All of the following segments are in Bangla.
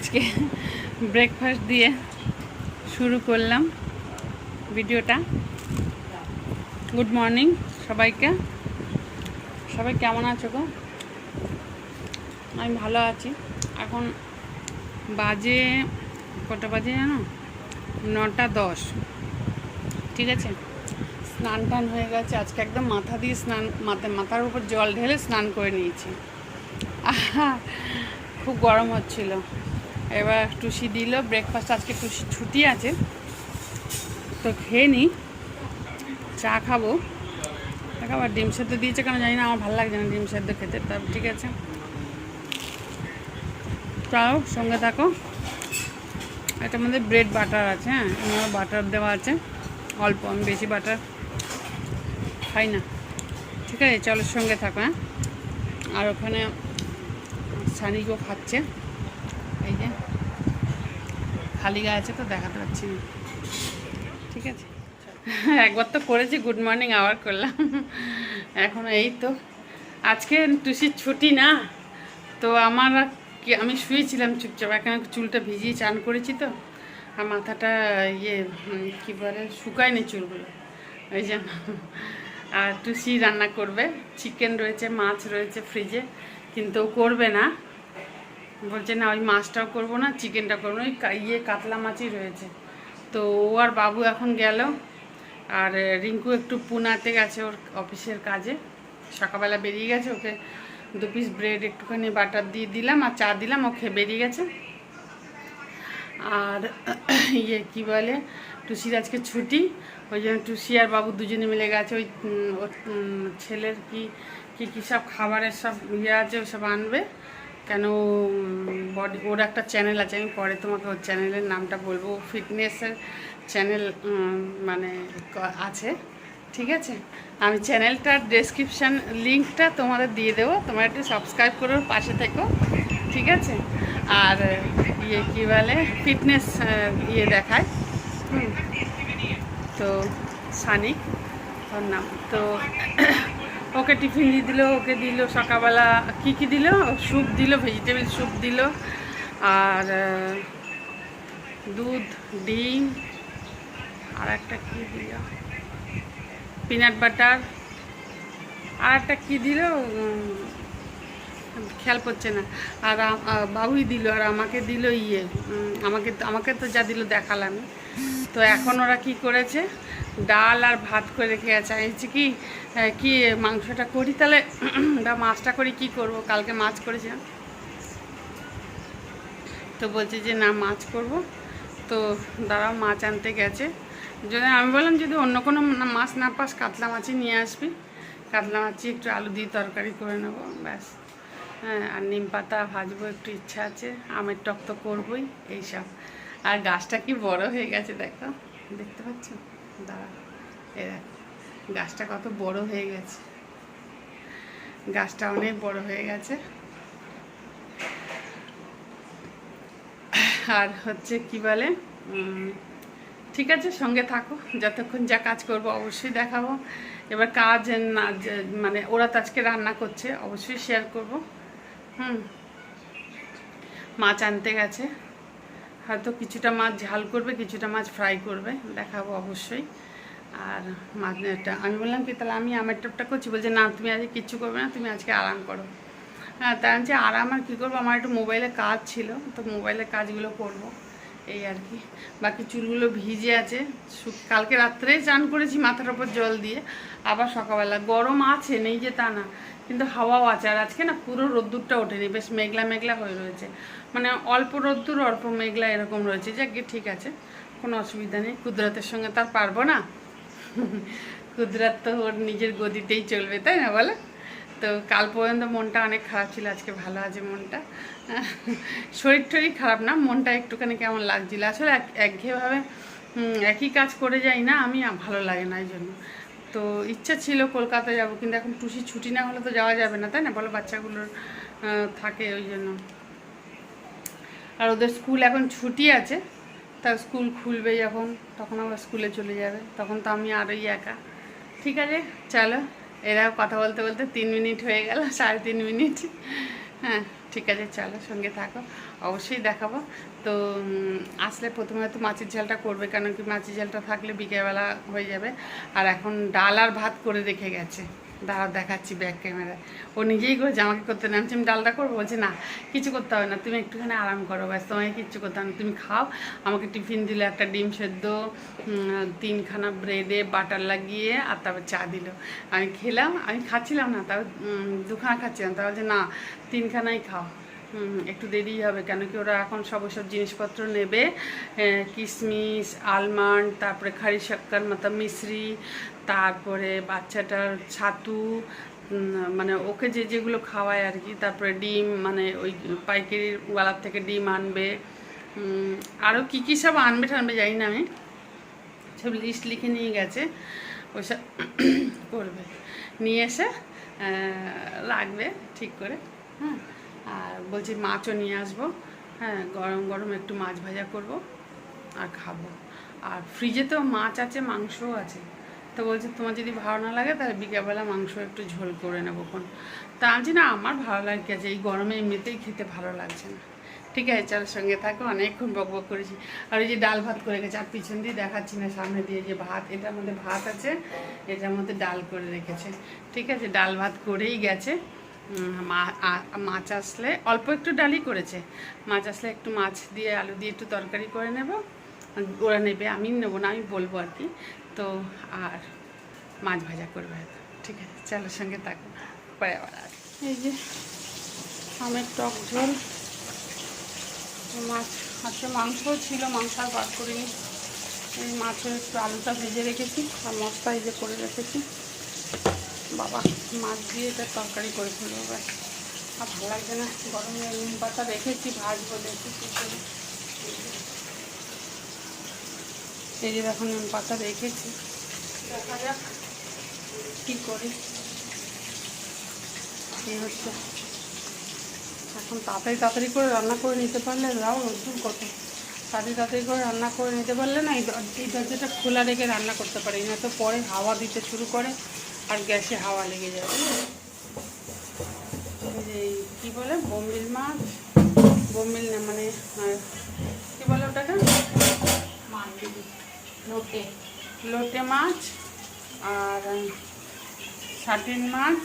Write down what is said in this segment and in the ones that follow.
আজকে ব্রেকফাস্ট দিয়ে শুরু করলাম ভিডিওটা। গুড মর্নিং সবাইকে। সবাই কেমন আছো গো? আমি ভালো আছি। এখন বাজে কটা বাজে জানো? নটা দশ। ঠিক আছে? স্নান টান হয়ে গেছে। আজকে একদম মাথা দিয়ে স্নান, মাথা, মাথার উপর জল ঢেলে স্নান করে নিয়েছি। খুব গরম হচ্ছিল। এবার টুসি দিল ব্রেকফাস্ট আজকে টুসি ছুটি আছে। তো খেয়ে নিই চা খাব। দেখো আবার ডিম সেদ্ধ দিয়েছে কেন জানি না, আমার ভালো লাগছে না ডিম সেদ্ধ খেতে, তা ঠিক আছে। তাও সঙ্গে থাকো। এটার মধ্যে ব্রেড বাটার আছে হ্যাঁ আমার বাটার দেওয়া আছে। অল্প, আমি বেশি বাটার খাই না। ঠিক আছে, চলো সঙ্গে থাকো হ্যাঁ। আর ওখানে সানিকেও খাচ্ছে। খালি গায়ে আছে তো দেখাতে পাচ্ছি। না ঠিক আছে? একবার তো করেছি গুড মর্নিং আবার করলাম। এখন এই তো। আজকে টুসির ছুটি না, তো আমার আমি শুয়েছিলাম চুপচাপ, এখানে চুলটা ভিজিয়ে চান করেছি তো। আর মাথাটা ইয়ে কী বলে, শুকায়নি চুলগুলো। ওই জন্য আর টুসি রান্না করবে। চিকেন রয়েছে, মাছ রয়েছে ফ্রিজে কিন্তু করবে না। বলছে, না, ওই মাছটাও করব না, চিকেনটা করব না। ওই ইয়ে কাতলা মাছই রয়েছে। তো ও আর বাবু এখন গেল। আর রিঙ্কু একটু পুনাতে গেছে ওর অফিসের কাজে। সকালবেলা বেরিয়ে গেছে, ওকে দু পিস ব্রেড একটুখানি বাটার দিয়ে দিলাম আর চা দিলাম, ও খেয়ে বেরিয়ে গেছে। আর ইয়ে কি বলে, টুসির আজকে ছুটি, ওই জন্য টুসি আর বাবু দুজনে মিলে গেছে। ওই ছেলের কি কি, কী সব খাবারের সব ইয়ে আছে ওসব আনবে। কেন বডি ওর একটা চ্যানেল আছে, আমি পরে তোমাকে ওর চ্যানেলের নামটা বলব। ফিটনেসের চ্যানেল মানে আছে, ঠিক আছে? আমি চ্যানেলটার ডেসক্রিপশান লিঙ্কটা তোমাদের দিয়ে দেবো। তোমরা একটু সাবস্ক্রাইব করে পাশে থেকো, ঠিক আছে? আর ইয়ে কী বলে ফিটনেস ইয়ে দেখায়। তো, সানিক, ওর নাম। তো ওকে টিফিন দিয়ে দিল, ওকে দিল সকালবেলা কী কী দিল? স্যুপ দিল ভেজিটেবিল স্যুপ দিল, আর দুধ, ডিম, আর একটা কী দিল? পিনাট বাটার আর একটা কী দিল? খেয়াল পড়ছে না। আর বাবুই দিল, আর আমাকে দিল ইয়ে আমাকে আমাকে তো যা দিল দেখালাম তো এখন ওরা কি করেছে? ডাল আর ভাত করে রেখে গেছে। আমি কি কি মাংসটা করি তাহলে? বা মাছটা করি, কি করব? কালকে মাছ করেছিলাম। তো বলছে যে, না, মাছ করব। তো দাঁড়াও মাছ আনতে গেছে। যদি, আমি বললাম, যদি অন্য কোনো মাছ না পাস, কাতলা মাছই নিয়ে আসবি। কাতলা মাছই একটু আলু দিয়ে তরকারি করে নেব। ব্যাস। হ্যাঁ আর নিম পাতা ভাজবো একটু ইচ্ছা আছে, আমের টক তো করবোই, এইসব। আর গাছটা কি বড় হয়ে গেছে দেখো, দেখতে পাচ্ছ? দাঁড়া এ দেখো, গাছটা কত বড় হয়ে গেছে। গাছটা অনেক বড় হয়ে গেছে। আর হচ্ছে কি বলে ঠিক আছে, সঙ্গে থাকো, যতক্ষণ যা কাজ করব অবশ্যই দেখাবো। এবার কাজ না মানে ওরা তো আজকে রান্না করছে, অবশ্যই শেয়ার করব। হুম। মাছ আনতে গেছে। হয়তো কিছুটা মাছ ঝাল করবে, কিছুটা মাছ ফ্রাই করবে, দেখাবো অবশ্যই। আর মাছ এটা আমি বললাম কি, তাহলে আমি আমার টপটা করছি, বলছে, না, তুমি আজকে কিচ্ছু করবে না, তুমি আজকে আরাম করো। হ্যাঁ তাই আমি আরাম, আর কী করব? আমার একটু মোবাইলে কাজ ছিল, তো মোবাইলের কাজগুলো করব। এই আর কি। বাকি চুলগুলো ভিজে আছে। কালকে রাত্রেই চান করেছি মাথার ওপর জল দিয়ে। আবার সকালবেলা। গরম আছে, নেই যে তা না। কিন্তু হাওয়াও আছে। আর আজকে না পুরো রোদ্দুরটা ওঠেনি। বেশ মেঘলা মেঘলা হয়ে রয়েছে। মানে অল্প রোদ্দুর, অল্প মেঘলা এরকম রয়েছে। যাক ঠিক আছে। কোনো অসুবিধা নেই। কুদরতের সঙ্গে তার পারব না। কুদরাত তো ওর নিজের গদিতেই চলবে, তাই না বলো? তো কাল পর্যন্ত মনটা অনেক খারাপ ছিল, আজকে ভালো আছে মনটা। শরীর টরীর খারাপ না, মনটা একটুখানি কেমন লাগছিল। আসলে এক, একঘেয়েভাবে একই কাজ করে যাই না, আমি ভালো লাগে না এই জন্য। তো ইচ্ছা ছিল কলকাতা যাব, কিন্তু এখন টুসি ছুটি না হলে তো যাওয়া যাবে না, তাই না? বলো বাচ্চাগুলোর থাকে ওই জন্য। আর ওদের স্কুল এখন ছুটি আছে, তা স্কুল খুলবে যখন, তখন আবার স্কুলে চলে যাবে, তখন তো আমি আরই একা। ঠিক আছে, চলো। এরা কথা বলতে বলতে তিন মিনিট হয়ে গেল, সাড়ে তিন মিনিট। হ্যাঁ ঠিক আছে, চলো সঙ্গে থাকো। অবশ্যই দেখাবো। তো আসলে প্রথমে তো মাছের ঝালটা করবে, কেন কি মাছের ঝালটা থাকলে বিকেলবেলা হয়ে যাবে। আর এখন ডাল আর ভাত করে রেখে গেছে। দাঁড়াও দেখাচ্ছি ব্যাক ক্যামেরায় ও নিজেই করেছে, আমাকে করতে নামছি আমি ডালটা করব? বলছে, না, কিছু করতে হবে না। তুমি একটুখানি আরাম করো, ব্যাস, তোমাকে কিচ্ছু করতে হবে না। তুমি খাও, আমাকে টিফিন দিলে, একটা ডিম সেদ্ধ তিনখানা ব্রেডে বাটার লাগিয়ে, আর তারপর চা দিল। আমি খেলাম, আমি খাচ্ছিলাম না, তারপর দুখানা খাচ্ছিলাম। তারপর যে না, তিনখানাই খাও। একটু দেরি হবে, কেন কি ওরা এখন সব সব জিনিসপত্র নেবে কিশমিশ আলমন্ড, তারপরে খাড়ি শক্কর মতো মিশ্রি, তারপরে বাচ্চাটার ছাতু মানে ওকে যে যেগুলো খাওয়ায় আর কি, তারপরে ডিম মানে ওই পাইকারি ওয়ালার থেকে ডিম আনবে আরও কী কী সব আনবে টানবে জানি না আমি, সব লিস্ট লিখে নিয়ে গেছে, ওইসব করবে, নিয়ে এসে রাখবে ঠিক করে হ্যাঁ। আর বলছি মাছও নিয়ে আসব। হ্যাঁ গরম গরম একটু মাছ ভাজা করব আর খাব। আর ফ্রিজে তো মাছ আছে, মাংসও আছে। তো বলছে তোমার যদি ভালো না লাগে তাহলে বিকেলবেলা মাংস একটু ঝোল করে নেব কোন তা আমি না, আমার ভালো লাগে এই গরমে এমনিতেই খেতে ভালো লাগছে না। ঠিক আছে, চল সঙ্গে থাকো, অনেকক্ষণ বক বক করেছি। আর ওই যে ডাল ভাত করে গেছে, আর পিছন দিয়ে দেখাচ্ছি না, সামনে দিয়ে যে ভাত, এটার মধ্যে ভাত আছে, এটার মধ্যে ডাল করে রেখেছে। ঠিক আছে, ডাল ভাত করেই গেছে। মাছ আসলে অল্প একটু ডালি করেছে। মাছ আসলে একটু মাছ দিয়ে আলু দিয়ে একটু তরকারি করে নেব। ওরা নেবে, আমি নেব না, আমি বলব আর কি। তো আর মাছ ভাজা করবে ঠিক আছে, চলো সঙ্গে থাকো। পরে আবার। এই যে আমের টক ঝোল। মাছ আছে মাংসও ছিল, মাংস আর বার করিনি। এই মাছের একটু আলুটা ভেজে রেখেছি আর মশলা এই যে করে রেখেছি। বাবা। মাছ দিয়ে এটা তরকারি করে ফেলব ব্যাস আর ভালো লাগছে না, গরমে নিম পাতা রেখেছি ভাজবো দেখি কী এই যে দেখো নিম পাতা রেখেছি দেখা যাক কী করি। এই হচ্ছে। এখন তাড়াতাড়ি তাড়াতাড়ি করে রান্না করে নিতে পারলে দাও রোদ্দুর কত তাড়াতাড়ি তাড়াতাড়ি করে রান্না করে নিতে পারলে না এই দরজাটা খোলা রেখে রান্না করতে পারি না তো পরে হাওয়া দিতে শুরু করে। আর গ্যাসে হাওয়া লেগে যাবে। এই কী বলে? বোম্বিল মাছ? বোম্বিল না মানে কী বলে ওটাকে? লোটে। লোটে মাছ আর সাটিন মাছ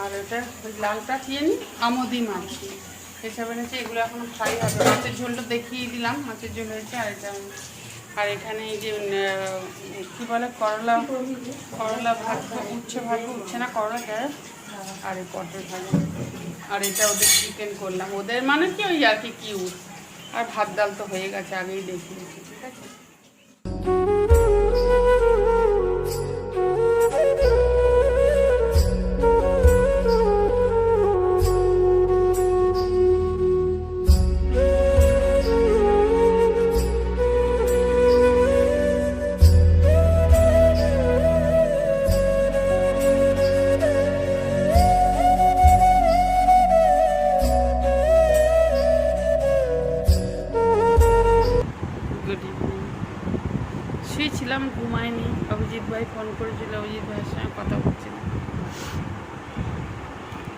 আর ওটা ওই লালটা কি জানি? আমদি মাছ। এসব এনেছে এগুলো এখন ফ্রাই হবে। মাছের ঝোলটা দেখিয়ে দিলাম। মাছের ঝোল হয়েছে আর এটা আর এখানে এই যে কী বলে, করলা করলা ভাত উচ্ছে ভাত উঠছে না, করলা কে আর এই পটের ভাগ আর এটা ওদের চিকেন করলাম। ওদের মানে কি ওই আর কি কিউট আর ভাত ডাল তো হয়ে গেছে, আগেই দেখি ঠিক আছে? শুয়েছিলাম ঘুমায়নি। অভিজিৎ ভাই ফোন করেছিল, অভিজিৎ ভাইয়ের সঙ্গে কথা বলছিলাম।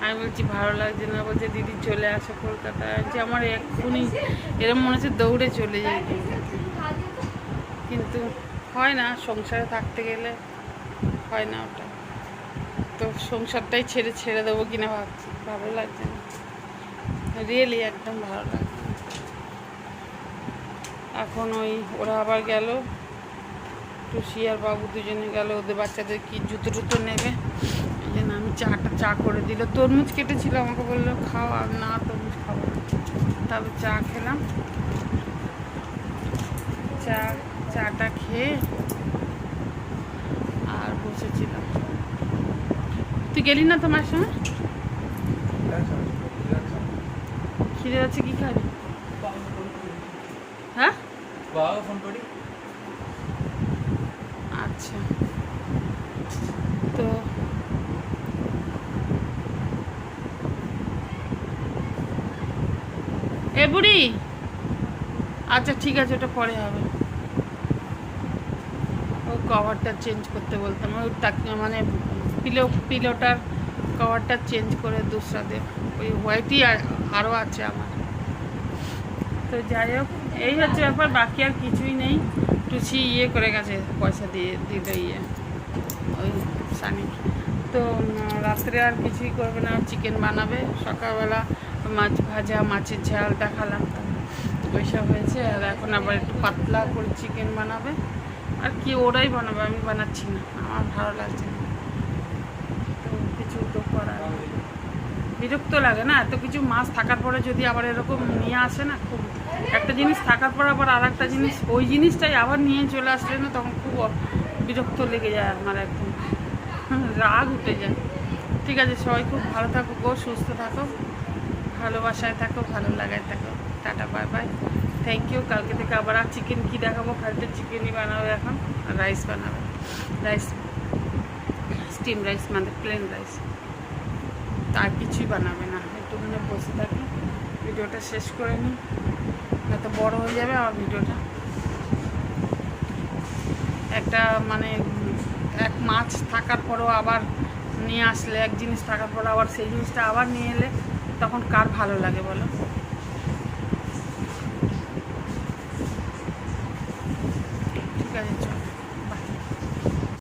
আমি বলছি, ভালো লাগছে না, বলছে, দিদি চলে আসো কলকাতায়। যে আমার এক্ষুনি এরকম মনে হচ্ছে দৌড়ে চলে যাই। কিন্তু হয় না, সংসারে থাকতে গেলে হয় না ওটা। তো সংসারটাই ছেড়ে ছেড়ে দেবো কিনা ভাবছি, ভালো লাগছে না। রিয়েলি একদম ভালো লাগছে এখন ওই, ওরা আবার গেল। টুসি আর বাবু দুজনে গেল, ওদের বাচ্চাদের কি জুতো টুতো নেবে? এই জন্য আমি চাটা, চা করে দিল। তরমুজ কেটেছিল, আমাকে বলল, খাও আর না, তরমুজ খাব তারপর চা খেলাম। চা, চাটা খেয়ে আর বসেছিলাম। তুই গেলি না তোমার সঙ্গে? খিদে যাচ্ছে কি খাবি? হ্যাঁ? বাবা ফোন করি আচ্ছা। তো এ বুড়ি! আচ্ছা ঠিক আছে, ওটা পরে হবে। ও কভারটা চেঞ্জ করতে বলতাম। ওই মানে পিলো পিলোটার কভারটা চেঞ্জ করে দুসরা দে ওই হোয়াইটই আরও আছে আমার। তো যাই হোক, এই হচ্ছে ব্যাপার, বাকি আর কিছুই নেই। টুচি ইয়ে করে গেছে, পয়সা দিয়ে, দিতে ইয়ে ওই সানি তো রাত্রে আর কিছুই করবে না চিকেন বানাবে। সকালবেলা মাছ ভাজা, মাছের ঝাল দেখালাম ওইসব হয়েছে, আর এখন আবার একটু পাতলা করে চিকেন বানাবে। আর কি ওরাই বানাবে, আমি বানাচ্ছি না। আমার ভালো লাগছে না তো কিছু তো করার নেই। বিরক্ত লাগে না? এত কিছু মাছ থাকার পরে যদি আবার এরকম নিয়ে আসে না, খুব একটা জিনিস থাকার পর আবার আর একটা জিনিস, ওই জিনিসটাই আবার নিয়ে চলে আসলে না, তখন খুব বিরক্ত লেগে যায় আমার একদম। রাগ উঠে যায়। ঠিক আছে, সবাই খুব ভালো থাকো গো, সুস্থ থাকো, ভালোবাসায় থাকো, ভালো লাগায় থাকো। Tata bye bye thank you কালকে থেকে আবার আর চিকেন কী দেখাবো? কালকে চিকেনই বানাবে এখন। আর রাইস বানাবে। রাইস স্টিম রাইস মানে প্লেন রাইস তার কিছুই বানাবে না। একটুখানি বসে থাকি, ভিডিওটা শেষ করে নিই। না তো বড়ো হয়ে যাবে আমার ভিডিওটা। একটা মানে এক মাছ থাকার পরও আবার নিয়ে আসলে, এক জিনিস থাকার পর আবার সেই জিনিসটা আবার নিয়ে এলে তখন কার ভালো লাগে বলো?